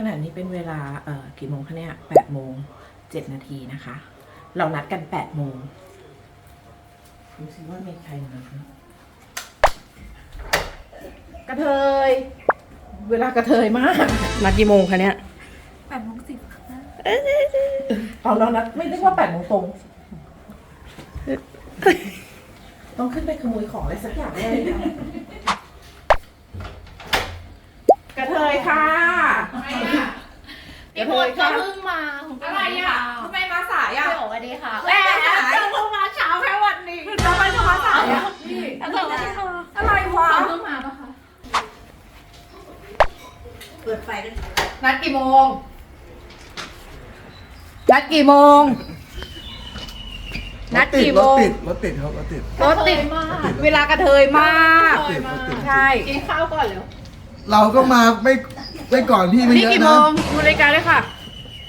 ขณะนี้เป็นเวลาเอ่อกี่โมงคะเนี่ยแปดโมงเจ็ดนาทีนะคะ เรานัดกันแปดโมงดูสิว่ามีใครมาไหมกระเทย เวลากระเทยมาก นัดกี่โมงคะเนี่ยแปดโมงสิบตอนเรานัดไม่ได้ว่าแปดโมงตรง ต้องขึ้นไปขโมยของอะไรสักอย่างแน่เลยนะกระเทยค่ะ พี่พลก็เพิ่งมาผมก็อะไรอะทำไมมาสายอะพี่โอ๋สวัสดีค่ะแหมเจอเพิ่งมาเช้าแค่วันนี้ทำไมถึงมาสายอะแล้วก็วันนี้ค่ะอะไรวะเขาเพิ่งมาปะคะนัดกี่โมงนัดกี่โมงนัดกี่โมรถงติดรถติดครับรถติดรถติดมาก เวลากระเทยมากรถติดรถติดใช่กินข้าวก่อนเร็วเราก็มาไม่ ไม่ก่อนพี่ไม่นี่เยอะกี่โมนะงดูรายการเลยค่ะ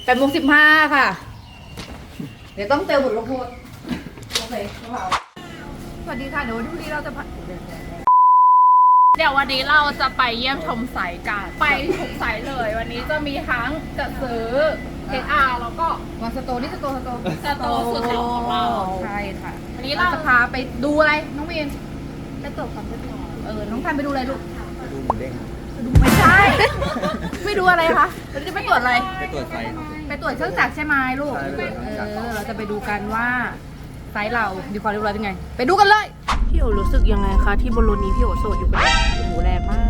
แปดโมงสิบห้าค่ะ เดี๋ยวต้องเจอบทลงโทษโอเคพวกเราสวัสดีค่ะ เดี๋ยววันนี้เราจะพาเดี๋ยววันนี้เราจะไปเยี่ยมชมไซต์กันไปทุกไซต์เลย วันนี้จะมีทั้งจะซื้อ HR แล้วก็วางสโตร์นี่สโตร์สโตร์สโตร์สุดหล่อของเราใช่ค่ะวันนี้เราเราจะพาไปดูอะไรน้องเมียนจะตรวจความเรียบร้อยเออ น้องทันไปดูอะไรลูก ดูหมูเด้ง ไม่ใช่ ไม่ดูอะไรคะเราจะไปตรวจอะไร ไปตรวจไฟไปตรวจเครื่องจักรใช่ไหมลูก ใช่ไปตรวจเครื่องจักร เออ เราจะไปดูกันว่าไซส์เรามีความเรียบร้อยเป็นไง ไปดูกันเลย พี่โอรู้สึกยังไงคะที่บนรถนี้พี่โอโสดอยู่คนเดียวโอ้โหแรงมา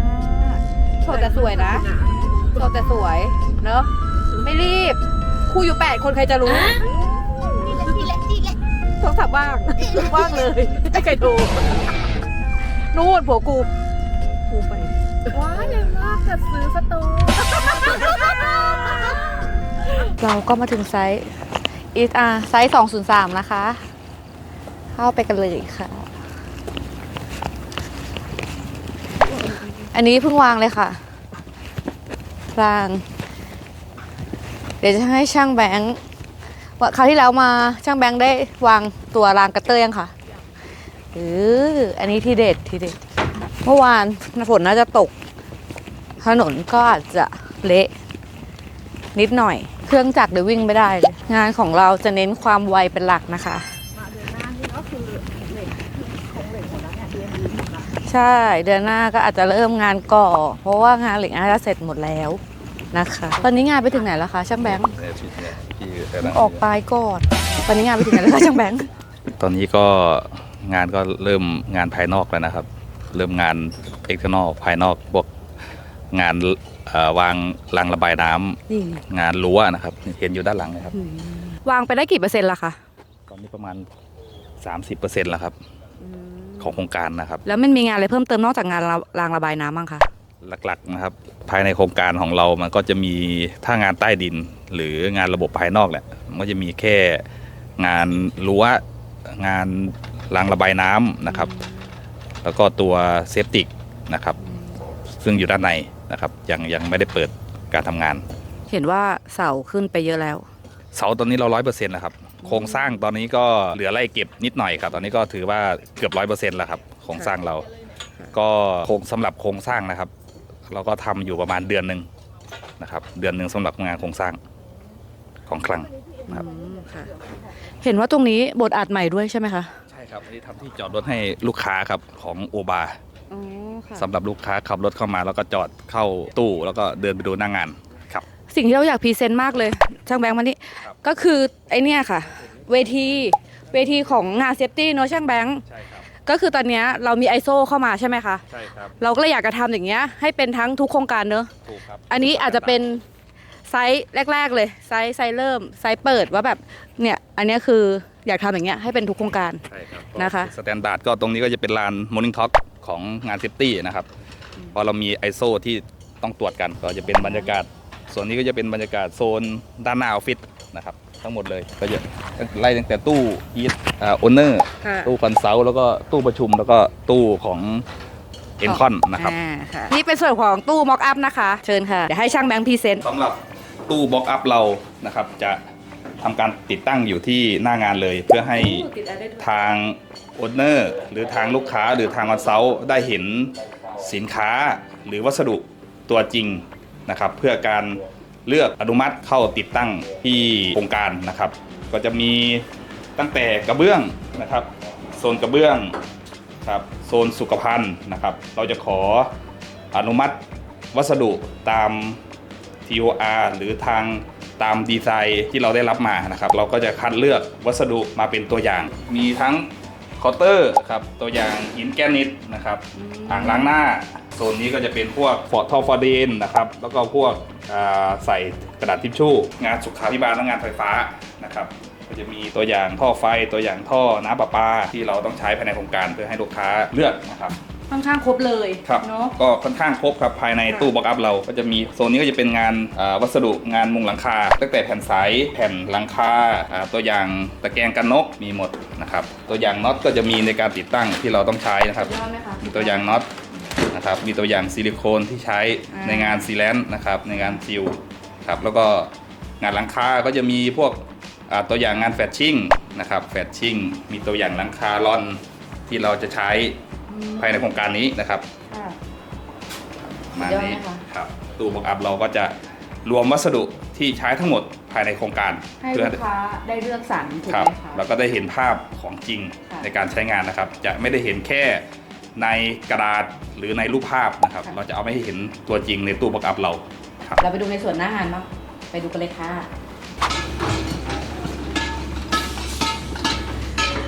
กโสดแต่สวยนะโสดแต่สวย เนอะไม่รีบ คู่อยู่แปดคนใครจะรู้โทรศัพท์ว่าง ว่างเลยไม่ใครโทรนู่นผัวกูกูไป ว้ายแรงมากจะซื้อสตูเราก็มาถึงไซส์อีสอาไซส์203 นะคะ เข้าไปกันเลยค่ะ อันนี้เพิ่งวางเลยค่ะราง เดี๋ยวจะให้ช่างแบงค์ว่าคราวที่แล้วมาช่างแบงค์ได้วางตัวรางกระเตอร์ยังค่ะเอออันนี้ที่เด็ดที่เด็ด เมื่อวานฝนน่าจะตก ถนนก็อาจจะเละ นิดหน่อย เครื่องจักรเดี๋ยววิ่งไม่ได้เลยงานของเราจะเน้นความไวเป็นหลักนะคะใช่เดือนหน้าก็อาจจะเริ่มงานก่อ เพราะว่างานเหล็กอาจจะเสร็จหมดแล้วนะคะ ตอนนี้งานไปถึงไหนแล้วคะช่างแบงค์เนี่ยที่เนี่ยที่กำลังออกปลายก่อนตอนนี้งานไปถึงไหนแล้วคะช่างแบงค์ตอนนี้ก็งานก็เริ่มงานภายนอกแล้วนะครับ เริ่มงานเอ็กซ์นอลภายนอกพวกงานเอ่อวางรางระบายน้ำนี่งานรั้วนะครับ เห็นอยู่ด้านหลังนะครับ วางไปได้กี่เปอร์เซ็นต์ละคะตอนนี้ประมาณ 30%แล้วครับของโครงการนะครับ แล้วมันมีงานอะไรเพิ่มเติมนอกจากงานรางระบายน้ำบ้างคะหลักๆนะครับ ภายในโครงการของเรามันก็จะมีถ้างานใต้ดิน หรืองานระบบภายนอกแหละมันก็จะมีแค่งานรั้วงานรางระบายน้ำนะครับ แล้วก็ตัวเซฟติกนะครับ ซึ่งอยู่ด้านในนะครับ ยังยังไม่ได้เปิดการทำงาน เห็นว่าเสาขึ้นไปเยอะแล้ว เสาตอนนี้เราร้อยเปอร์เซ็นต์แล้วครับ โครงสร้างตอนนี้ก็เหลือไล่เก็บนิดหน่อยครับ ตอนนี้ก็ถือว่าเกือบร้อยเปอร์เซ็นต์แล้วครับ โครงสร้างเรา ก็โครงสำหรับโครงสร้างนะครับ เราก็ทำอยู่ประมาณเดือนหนึ่งนะครับ เดือนหนึ่งสำหรับงานโครงสร้างของคลัง ครับเห็นว่าตรงนี้บทอัดใหม่ด้วยใช่ไหมคะใช่ ครับอันนี้ทำที่จอดรถให้ลูกค้าครับของโอบาอ๋อค่ะสำหรับลูกค้าขับรถเข้ามาแล้วก็จอดเข้าตู้แล้วก็เดินไปดูหน้างงานครับสิ่งที่เราอยากพรีเซนต์มากเลยช่างแบงค์มานี่ครับ ก็คือไอเนี่ยค่ะ เวทีเวทีของงานเซฟตี้เนอะช่างแบงค์ใช่ครับก็คือตอนเนี้ยเรามี ISO เข้ามาใช่ไหมคะ ใช่ครับเราก็เลยอยากจะทำอย่างเงี้ยให้เป็นทั้งทุกโครงการเนอะถูกครับอันนี้อาจจะเป็น ไซส์แรก ๆ เลยไซส์ไซส์เริ่มไซส์เปิดว่าแบบเนี่ยอันเนี้ยคืออยากทำอย่างเงี้ยให้เป็นทุกโครงการ ใช่ครับนะคะ สแตนดาร์ดก็ตรงนี้ก็จะเป็นลาน Morning Talk ของงานเซฟตี้นะครับเพราะเรามี ISO ที่ต้องตรวจกันก็จะเป็นบรรยากาศ ส่วนนี้ก็จะเป็นบรรยากาศโซนด้านหน้าออฟฟิศนะครับ ทั้งหมดเลยก็จะไล่ตั้งแต่ตู้อีทอ่าโอเนอร์ค่ะตู้คอนซัลท์แล้วก็ตู้ประชุมแล้วก็ตู้ของเอ็นคอนนะครับ อ่าค่ะนี่เป็นส่วนของตู้ม็อกอัพนะคะ เชิญค่ะ เดี๋ยวให้ช่างแบงค์พรีเซนต์ สำหรับ ตู้บล็อกอัพเรานะครับ จะทำการติดตั้งอยู่ที่หน้างานเลย เพื่อให้ทางโอนเนอร์หรือทางลูกค้าหรือทางคอนซัลท์ได้เห็นสินค้าหรือวัสดุตัวจริงนะครับ เพื่อการเลือกอนุมัติเข้าติดตั้งที่โครงการนะครับ ก็จะมีตั้งแต่กระเบื้องนะครับ โซนกระเบื้องครับโซนสุขภัณฑ์นะครับ เราจะขออนุมัติวัสดุตาม TOR หรือทางตามดีไซน์ที่เราได้รับมานะครับ เราก็จะคัดเลือกวัสดุมาเป็นตัวอย่าง มีทั้งเคาน์เตอร์ครับตัวอย่างหินแกรนิตนะครับอ่างล้างหน้าโซนนี้ก็จะเป็นพวกฟอร์ดทอฟอร์เดนนะครับแล้วก็พวกอ่าใส่กระดาษทิชชู่ งานสุขาพิบาลและงานไฟฟ้านะครับก็จะมีตัวอย่างท่อไฟตัวอย่างท่อน้ำประปาที่เราต้องใช้ภายในโครงการเพื่อให้ลูกค้าเลือกนะครับ ค่อนข้างครบเลยครับเนาะก็ค่อนข้างครบครับภายในค่ะตู้บล็อกอัพเราก็จะมีโซนนี้ก็จะเป็นงานอ่าวัสดุงานมุงหลังคา ตั้งแต่แผ่นใสแผ่นหลังคาอ่าตัวอย่างตะแกรงกันนกมีหมดนะครับตัวอย่างน็อตก็จะมีในการติดตั้งที่เราต้องใช้นะครับยอดไหมคะมีตัวอย่างน็อตนะครับมีตัวอย่างซิลิโคนที่ใช้อ่าในงานซีแลนนะครับในงานซิลครับแล้วก็งานหลังคาก็จะมีพวกอ่าตัวอย่างงานแฟชชิ่งนะครับแฟชชิ่งมีตัวอย่างหลังคาลอนที่เราจะใช้ ภายในโครงการนี้นะครับค่ะมาสุดยอดนี้ไหมคะ ครับตู้บอกอัพเราก็จะรวมวัสดุที่ใช้ทั้งหมดภายในโครงการให้เพื่อลูกค้าได้เลือกสรรถูกครับไหมคะแล้วก็ได้เห็นภาพของจริงค่ะ ในการใช้งานนะครับ จะไม่ได้เห็นแค่ในกระดาษหรือในรูปภาพนะครับค่ะเราจะเอาไม่ให้เห็นตัวจริงในตู้บอกอัพเราครับ เราไปดูในส่วนหน้างานบ้างไปดูกันเลยค่ะ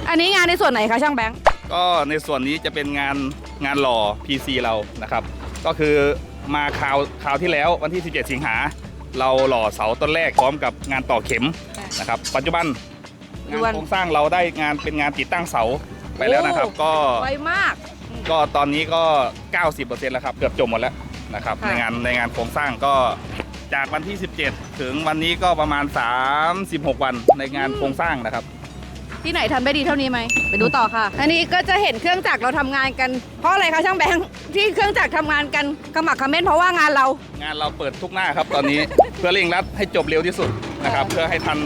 อันนี้งานในส่วนไหนคะช่างแบงค์ ก็ในส่วนนี้จะเป็นงานงานหล่อ PC เรานะครับ ก็คือมาคราวคราวที่แล้ววันที่ 17 สิงหา เราหล่อเสาต้นแรกพร้อมกับงานต่อเข็มนะครับ ปัจจุบันงานโครงสร้างเราได้งานเป็นงานติดตั้งเสาไปแล้วนะครับ ก็ไวมาก ก็ตอนนี้ก็ 90%แล้วครับเกือบจบหมดแล้วนะครับค่ะในงานในงานโครงสร้างก็จากวันที่ 17 ถึงวันนี้ก็ประมาณ 36 วันในงานโครงสร้างนะครับ ที่ไหนทำได้ดีเท่านี้ไหมไปดูต่อค่ะ อันนี้ก็จะเห็นเครื่องจักรเราทำงานกัน เพราะอะไรคะช่างแบงค์ที่เครื่องจักรทำงานกันขมักเขม้นเพราะว่างานเรา งานเราเปิดทุกหน้าครับตอนนี้ เพื่อเร่งรัดให้จบเร็วที่สุดนะครับ เพื่อให้ทัน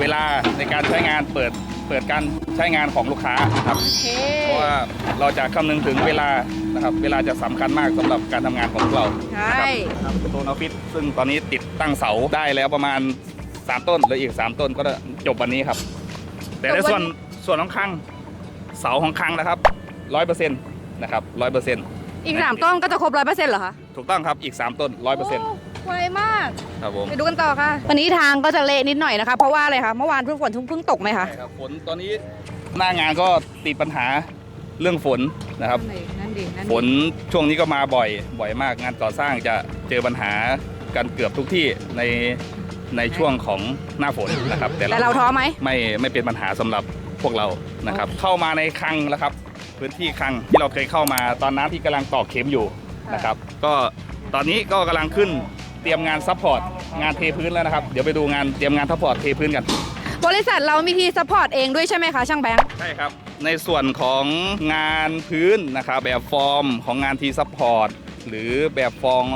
เวลาในการใช้งานเปิดเปิดการใช้งานของลูกค้าครับโอเคเพราะว่าเราจะคำนึงถึงเวลานะครับเวลาจะสำคัญมากสำหรับการทำงานของพวกเราใช่ นะครับโซนออฟฟิศซึ่งตอนนี้ติดตั้งเสาได้แล้วประมาณ 3 ต้นเหลืออีก 3 ต้นก็จะจบวันนี้ครับ แต่ในส่วนส่วนของคลังเสาของคลังนะครับร้อยเปอร์เซ็นต์นะครับร้อยเปอร์เซ็นต์อีกสามต้นก็จะครบร้อยเปอร์เซ็นต์เหรอคะถูกต้องครับอีก 3 ต้นร้อยเปอร์เซ็นต์โไวมากครับผมไปดูกันต่อค่ะ วันนี้ทางก็จะเละนิดหน่อยนะคะ เพราะว่าอะไรคะเมื่อวานเพิ่งฝนเพิ่งตกไหมคะใช่ครับฝนตอนนี้หน้างานก็ติดปัญหาเรื่องฝนนะครับนั่นดินั่นดิฝนช่วงนี้ก็มาบ่อยบ่อยมากงานก่อสร้างจะเจอปัญหากันเกือบทุกที่ใน ในช่วงของหน้าฝนนะครับแต่เราท้อไหมไม่ไม่เป็นปัญหาสำหรับพวกเรานะครับ เข้ามาในคลังแล้วครับ พื้นที่คลังที่เราเคยเข้ามาตอนนั้นที่กำลังตอกเข็มอยู่นะครับ ก็ตอนนี้ก็กำลังขึ้นเตรียมงานซัพพอร์ตงานเทพื้นแล้วนะครับ เดี๋ยวไปดูงานเตรียมงานซัพพอร์ตเทพื้นกัน บริษัทเรามีทีซัพพอร์ตเองด้วยใช่ไหมคะช่างแบงค์ใช่ครับในส่วนของงานพื้นนะครับแบบฟอร์มของงานทีซัพพอร์ตหรือแบบฟอร์ม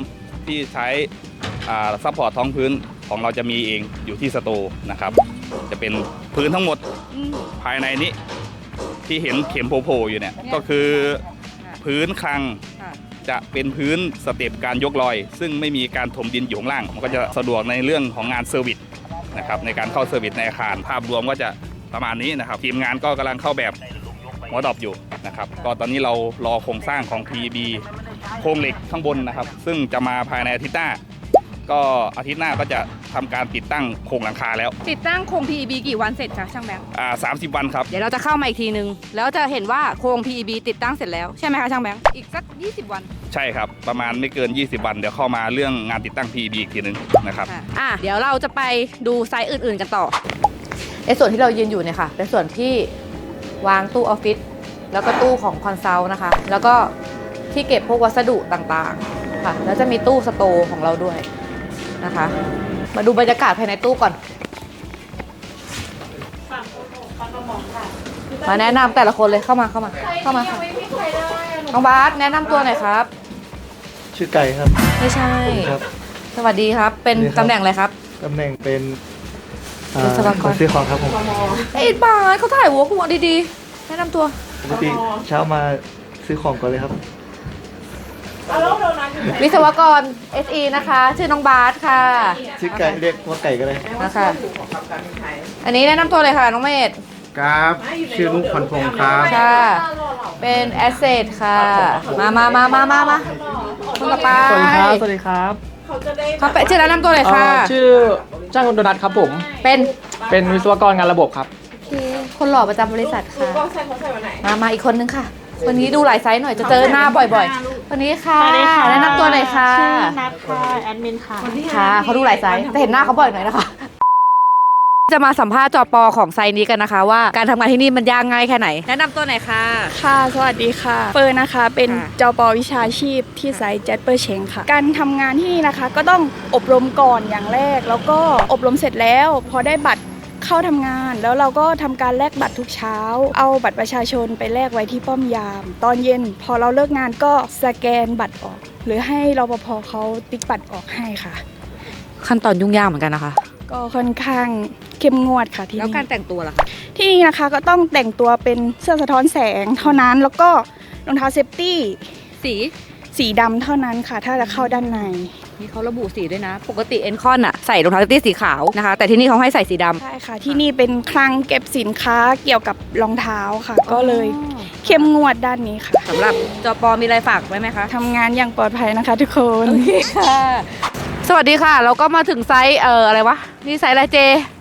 ที่ใช้ซัพพอร์ตท้องพื้น ของเราจะมีเองอยู่ที่สตูนะครับ จะเป็นพื้นทั้งหมดภายในนี้ที่เห็นเข็มโผล่ๆอยู่เนี่ยก็คือพื้นคลังจะเป็นพื้นสเต็ปการยกลอย ซึ่งไม่มีการถมดินอยู่ข้างล่าง มันก็จะสะดวกในเรื่องของงานเซอร์วิสนะครับในการเข้าเซอร์วิสในอาคารภาพรวมก็จะประมาณนี้นะครับทีมงานก็กำลังเข้าแบบหัวดอบอยู่นะครับก็ตอนนี้เรารอโครงสร้างของ PB โครงเหล็กข้างบนนะครับ ซึ่งจะมาภายในอาทิตย์หน้า ก็อาทิตย์หน้าก็จะทำการติดตั้งโครงหลังคาแล้วติดตั้งโครง PEB กี่วันเสร็จคะช่างแบงค์อ่า30วันครับ เดี๋ยวเราจะเข้ามาอีกทีนึง แล้วจะเห็นว่าโครง PEB ติดตั้งเสร็จแล้วใช่ไหมคะช่างแบงค์อีกสัก 20 วันใช่ครับ ประมาณไม่เกิน 20 วัน เดี๋ยวเข้ามาเรื่องงานติดตั้ง PB อีกทีนึงนะครับ ค่ะอะเดี๋ยวเราจะไปดูไซต์อื่นๆกันต่อในส่วนที่เรายืนอยู่เนี่ยค่ะ เป็นส่วนที่วางตู้ออฟฟิศแล้วก็ตู้ของคอนซัลท์นะคะ แล้วก็ที่เก็บพวกวัสดุต่างๆค่ะแล้วจะมีตู้สโตร์ของเราด้วย นะคะ มาดูบรรยากาศภายในตู้ก่อน มาแนะนำแต่ละคนเลยเข้ามาเข้ามา เข้ามาค่ะน้องบาสแนะนำตัวหน่อยครับ ชื่อไก่ครับไม่ใช่ ครับ สวัสดีครับ เป็นสวัสดีครับ ตำแหน่งอะไรครับ ตำแหน่งเป็นอ่าวิศวกรคนซื้อของครับผมไอ้บาสเขาถ่ายหัวกูอะดีๆแนะนำตัว ปกติเช้ามาซื้อของก่อนเลยครับแล้ วโดนัทอยู่ไหนวิศวกร SE นะคะ ชื่อน้องบาสค่ะชื่อไก่เรียกว่าไก่ก็ได้นะคะอยู่ของกับการบินไทยอันนี้แนะนำตัวเลยค่ะ น้องเมธครับ ชื่อนุกพันพงศ์ครับ ค่ะ เป็นแอสเซทค่ะ มามามามามามาคนต่อไปสวัสดีครับ สวัสดีครับเขาจะได้เขาเป็นชื่อแนะนำตัวเลยค่ะเอ่อชื่อจ้างคนโดนัทครับผม เป็น เป็นวิศวกรงานระบบครับ คนหล่อประจำบริษัทดูค่ะกล้องใส่เขาใส่วันไหนมา มาอีกคนนึงค่ะวันนี้ดูหลายไซส์หน่อยจะเจอหน้าบ่อยๆ วันนี้ค่ะแนะนำตัวหน่อยค่ะ ชื่อนัทค่ะ แอดมินค่ะ ค่ะเขาดูหลายไซส์แต่เห็นหน้าเขาบ่อยหน่อยนะคะ จะมาสัมภาษณ์จอปอของไซส์นี้กันนะคะ ว่าการทำงานที่นี่มันยากง่ายแค่ไหน แนะนำตัวหน่อยค่ะ ค่ะ สวัสดีค่ะ เฟิร์นนะคะ เป็นค่ะจปวิชาชีพที่ไซต์แจ็ปเปอร์เชงค่ะ การทำงานที่นี่นะคะ ก็ต้องอบรมก่อนอย่างแรก แล้วก็อบรมเสร็จแล้ว พอได้บัตร เข้าทำงาน แล้วเราก็ทำการแลกบัตรทุกเช้า เอาบัตรประชาชนไปแลกไว้ที่ป้อมยาม ตอนเย็นพอเราเลิกงานก็สแกนบัตรออก หรือให้รปภเขาติ๊กบัตรออกให้ค่ะ ขั้นตอนยุ่งยากเหมือนกันนะคะ ก็ค่อนข้างเข้มงวดค่ะที่แล้วนี่การแต่งตัวล่ะคะที่นี่นะคะก็ต้องแต่งตัวเป็นเสื้อสะท้อนแสงเท่านั้นแล้วก็รองเท้าเซฟตี้สีสีดำเท่านั้นค่ะ ถ้าจะเข้าด้านใน นี่เขาระบุสีด้วยนะ ปกติเอ็นคอนอะใส่รองเท้าเซฟตี้สีขาวนะคะ แต่ที่นี่เขาให้ใส่สีดำ ใช่ค่ะ ที่นี่เป็นคลังเก็บสินค้าเกี่ยวกับรองเท้าค่ะ ก็เลยเข้มงวดด้านนี้ค่ะสำหรับจอปอมีอะไรฝากไว้ไหมคะ ทำงานอย่างปลอดภัยนะคะทุกคน สวัสดีค่ะ เราก็มาถึงไซส์เอ่ออะไรวะ นี่ไซส์อะไรเจ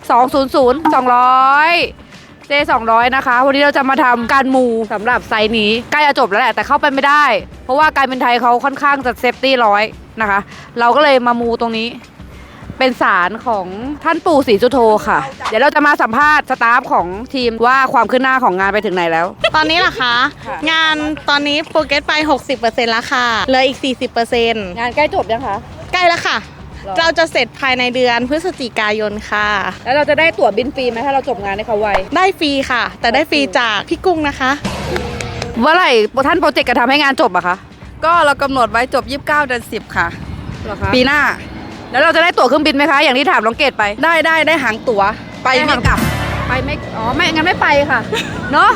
200 200 เจสองร้อยนะคะ วันนี้เราจะมาทำการมูสำหรับไซส์นี้ใกล้จะจบแล้วแหละแต่เข้าไปไม่ได้ เพราะว่าการเป็นไทยเขาค่อนข้างจะเซฟตี้ร้อยนะคะ เราก็เลยมามูตรงนี้ เป็นสารของท่านปู่ศรีสุโธค่ะ เดี๋ยวเราจะมาสัมภาษณ์สตาฟของทีมว่าความคืบหน้าของงานไปถึงไหนแล้ว ตอนนี้เหรอคะงานตอนนี้โปรเกรสไป 60%แล้วค่ะเหลืออีก 40%งานใกล้จบยังคะ ใกล้แล้วค่ะหรอ เราจะเสร็จภายในเดือนพฤศจิกายนค่ะ แล้วเราจะได้ตั๋วบินฟรีไหมถ้าเราจบงานให้เขาไวได้ฟรีค่ะ แต่ได้ฟรีจากพี่กุ้งนะคะ เมื่อไหร่ท่านโปรเจกต์จะทำให้งานจบอะคะก็เรากำหนดไว้จบ 29 เดือน 10 ค่ะ เหรอคะปีหน้า แล้วเราจะได้ตั๋วเครื่องบินไหมคะ อย่างที่ถามน้องเกดไป ได้ได้ได้หางตั๋วไปไม่กลับ ไปไม่ อ๋อ ไม่ งั้นไม่ไปค่ะ เนาะ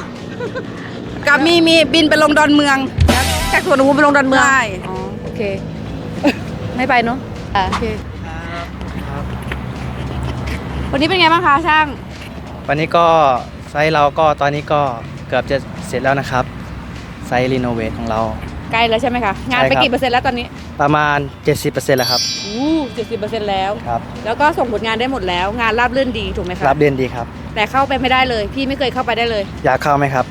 กับมีมีบินไปลงดอนเมืองจากสวนภูมิไปลงดอนเมืองใช่อ๋อ โอเค ไม่ไปเนาะ โอเควันนี้เป็นไงบ้างคะช่าง วันนี้ก็ไซต์เราก็ตอนนี้ก็เกือบจะเสร็จแล้วนะครับ ไซต์รีโนเวทของเรา ใกล้แล้วใช่ไหมคะ งานไปใช่ครับกี่เปอร์เซ็นต์แล้วตอนนี้ ประมาณ 70%แล้วครับ อู้เจ็ดสิบเปอร์เซ็นต์แล้ว ครับ แล้วก็ส่งผลงานได้หมดแล้ว งานราบรื่นดีถูกไหมคะรับเรียนดีครับ แต่เข้าไปไม่ได้เลย พี่ไม่เคยเข้าไปได้เลย อยากเข้าไหมครับ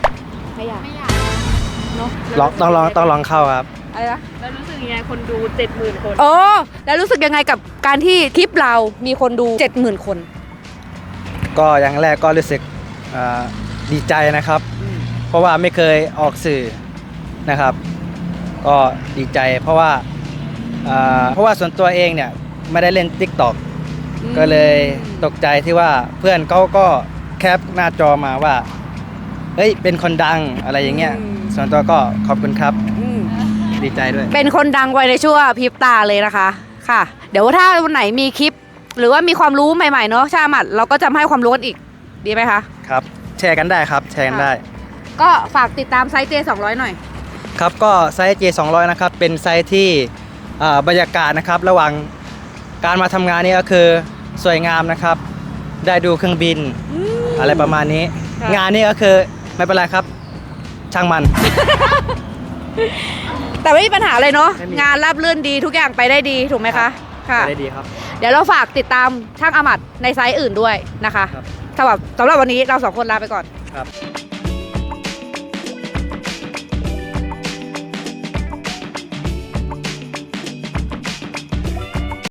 ไม่อยากเนาะลองต้องลองต้องลองเข้าครับ อะไรนะแล้วรู้สึกยังไงคนดูเจ็ดหมื่นคนโอ้แล้วรู้สึกยังไงกับการที่คลิปเรามีคนดู70,000คน ก็อย่างแรกก็รู้สึกอ่าดีใจนะครับ เพราะว่าไม่เคยออกสื่อนะครับ ก็ดีใจเพราะว่าอ่าเพราะว่าส่วนตัวเองเนี่ยไม่ได้เล่น Tik t o อกก็เลยตกใจที่ว่าเพื่อนเขาก็แคปหน้าจอมาว่า เฮ้ย เป็นคนดังอะไรอย่างเงี้ย อืม ส่วนตัวก็ขอบคุณครับ อืม ดีใจด้วย เป็นคนดังไวในชั่วพริบตาเลยนะคะ ค่ะ เดี๋ยวถ้าวันไหนมีคลิป หรือว่ามีความรู้ใหม่ๆเนาะชาหมัดเราก็จะมาให้ความรู้กันอีกดีไหมคะ ครับ แชร์กันได้ครับ แชร์กันได้ ก็ฝากติดตามไซต์เจ200 หน่อย ครับ ก็ไซส์ J 2 0 0 นะครับ เป็นไซส์ที่อ่าบรรยากาศนะครับ ระหว่างการมาทำงานนี่ก็คือสวยงามนะครับ ได้ดูเครื่องบิน อะไรประมาณนี้ ค่ะ งานนี่ก็คือไม่เป็นไรครับ ช่างมัน แต่ไม่มีปัญหาเลยเนาะไม่มี งานราบรื่นดีทุกอย่างไปได้ดีถูกไหมคะค่ะได้ดีครับ เดี๋ยวเราฝากติดตามช่างอามัดในไซต์อื่นด้วยนะคะครับ สำหรับสำหรับวันนี้เราสองคนลาไปก่อน ครับ